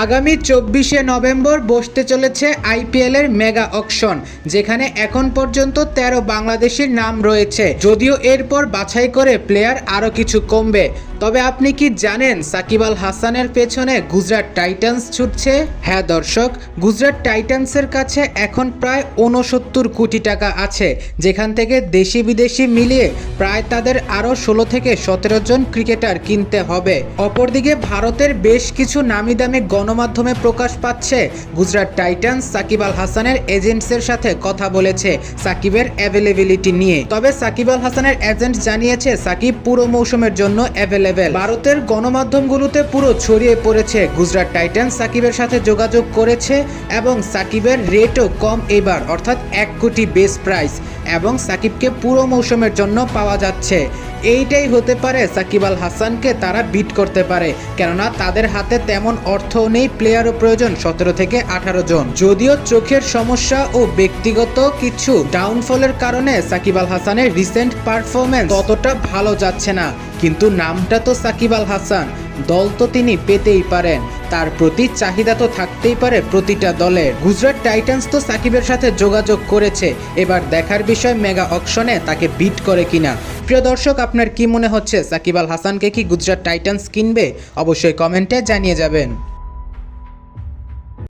আগামী চব্বিশে নভেম্বর বসতে চলেছে আইপিএলের মেগা অকশন, যেখানে এখন পর্যন্ত তেরো বাংলাদেশের নাম রয়েছে। যদিও এরপর বাছাই করে প্লেয়ার আরও কিছু কমবে। তবে আপনি কি জানেন সাকিব আল হাসানের পেছনে গুজরাট টাইটান্স ছুটছে? হ্যাঁ দর্শক, গুজরাট টাইটান্সের কাছে এখন প্রায় উনসত্তর কোটি টাকা আছে, যেখান থেকে দেশি বিদেশি মিলিয়ে প্রায় তাদের আরও ষোলো থেকে সতেরো জন ক্রিকেটার কিনতে হবে। অপরদিকে ভারতের বেশ কিছু নামি দামি গণমাধ্যমে প্রকাশ পাচ্ছে, গুজরাট টাইটান্স সাকিব আল হাসানের এজেন্টসের সাথে কথা বলেছে সাকিবের অ্যাভেলেবিলিটি নিয়ে। তবে সাকিব আল হাসানের এজেন্ট জানিয়েছে, সাকিব পুরো মৌসুমের জন্য অ্যাভেলেবেল ভারতের গণমাধ্যমগুলোতে পুরো ছড়িয়ে পড়েছে, গুজরাট টাইটান্স সাকিবের সাথে যোগাযোগ করেছে এবং সাকিবের রেটও কম এবার, অর্থাৎ এক কোটি বেস প্রাইস এবং সাকিবকে পুরো মৌসুমের জন্য পাওয়া যাচ্ছে। এইটাই হতে পারে সাকিব আল হাসানকে তারা বিট করতে পারে। কেননা তাদের হাতে তেমন অর্থ নেই প্লেয়ারও প্রয়োজন সতেরো থেকে আঠারো জন। যদিও চোখের সমস্যা ও ব্যক্তিগত কিছু ডাউনফলের কারণে সাকিব আল হাসানের রিসেন্ট পারফরমেন্স ততটা ভালো যাচ্ছে না। কিন্তু নামটা তো সাকিব আল হাসান। দল তো তিনি পেতেই পারেন। তার প্রতি চাহিদা তো থাকতেই পারে প্রতিটা দলে। গুজরাট টাইটান্স তো সাকিবের সাথে যোগাযোগ করেছে। এবার দেখার বিষয় মেগা অকশনে তাকে বিট করে কিনা। প্রিয় দর্শক, আপনার কি মনে হচ্ছে? সাকিব আল হাসানকে কি গুজরাট টাইটান্স কিনবে? অবশ্যই কমেন্টে জানিয়ে যাবেন।